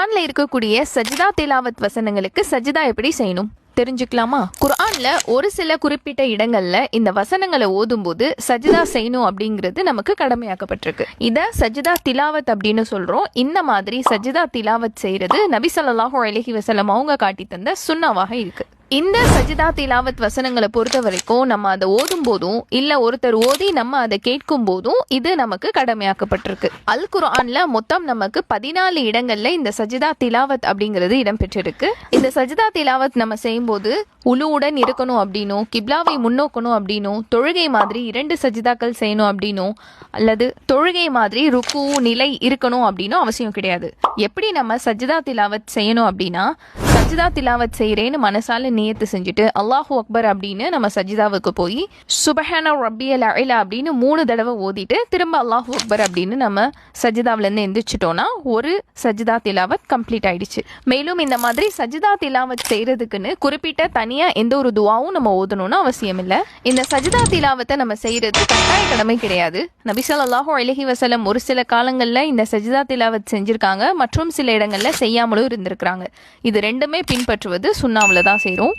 குர்ஆன்ல இருக்கக்கூடிய சஜிதா திலாவத் வசனங்களுக்கு சஜிதா எப்படி செய்யணும்? தெரிஞ்சுக்கலாமா? குர்ஆன்ல ஒரு சில குறிப்பிட்ட இடங்கள்ல இந்த வசனங்களை ஓதும்போது சஜிதா செய்யணும் அப்படிங்கிறது நமக்கு கடமையாக்கப்பட்டிருக்கு. இத சஜிதா திலாவத் அப்படின்னு சொல்றோம். இந்த மாதிரி சஜிதா திலாவத் செய்யறது நபி ஸல்லல்லாஹு அலைஹி வசலம் அவங்க காட்டி தந்த சுண்ணாவாக இருக்கு. இந்த சஜிதா திலாவத் வசனங்களை பொறுத்த வரைக்கும் நம்ம அதை ஓதும் போதும் இல்ல ஒருத்தர் ஓதி நம்ம அதை கேட்கும் போதும் இது நமக்கு கடமையாக்கப்பட்டிருக்கு. அல் குரான்ல மொத்தம் நமக்கு பதினாலு இடங்கள்ல இந்த சஜிதா திலாவத் அப்படிங்கிறது இடம்பெற்றிருக்கு. இந்த சஜிதா திலாவத் நம்ம செய்யும்போது உழுவுடன் இருக்கணும் அப்படின்னும் கிப்லாவை முன்னோக்கணும் அப்படின்னும் தொழுகை மாதிரி இரண்டு சஜிதாக்கள் செய்யணும் அப்படின்னும் அல்லது தொழுகை மாதிரி ருக்கு நிலை இருக்கணும் அப்படின்னும் அவசியம் கிடையாது. எப்படி நம்ம சஜிதா திலாவத் செய்யணும் அப்படின்னா சஜிதா திலாவத் செய்கிறேன்னு மனசால நேத்து செஞ்சுட்டு அல்லாஹூ அக்பர் அப்படின்னு நம்ம சஜிதாவுக்கு போய் சுபஹான ரப்பியல் அயிலா அப்படின்னு மூணு தடவை ஓதிட்டு திரும்ப அல்லாஹூ அக்பர் அப்படின்னு நம்ம சஜிதாவிலேருந்து எந்திரிச்சிட்டோம்னா ஒரு சஜிதா திலாவத் கம்ப்ளீட் ஆயிடுச்சு. மேலும் இந்த மாதிரி சஜிதா திலாவத் செய்யறதுக்குன்னு குறிப்பிட்ட தனியாக எந்த ஒரு துவாவும் நம்ம ஓதணும்னு அவசியம் இல்லை. இந்த சஜிதா திலாவத்தை நம்ம செய்யறது கட்டாய கடமை கிடையாது. நபிசல் அல்லாஹூ அழகி வசலம் ஒரு சில காலங்களில் இந்த சஜிதா திலாவத் செஞ்சிருக்காங்க மற்றும் சில இடங்களில் செய்யாமலும் இருந்திருக்கிறாங்க. இது ரெண்டுமே பின்பற்றுவது சுண்ணாவில் தான் சேரும்.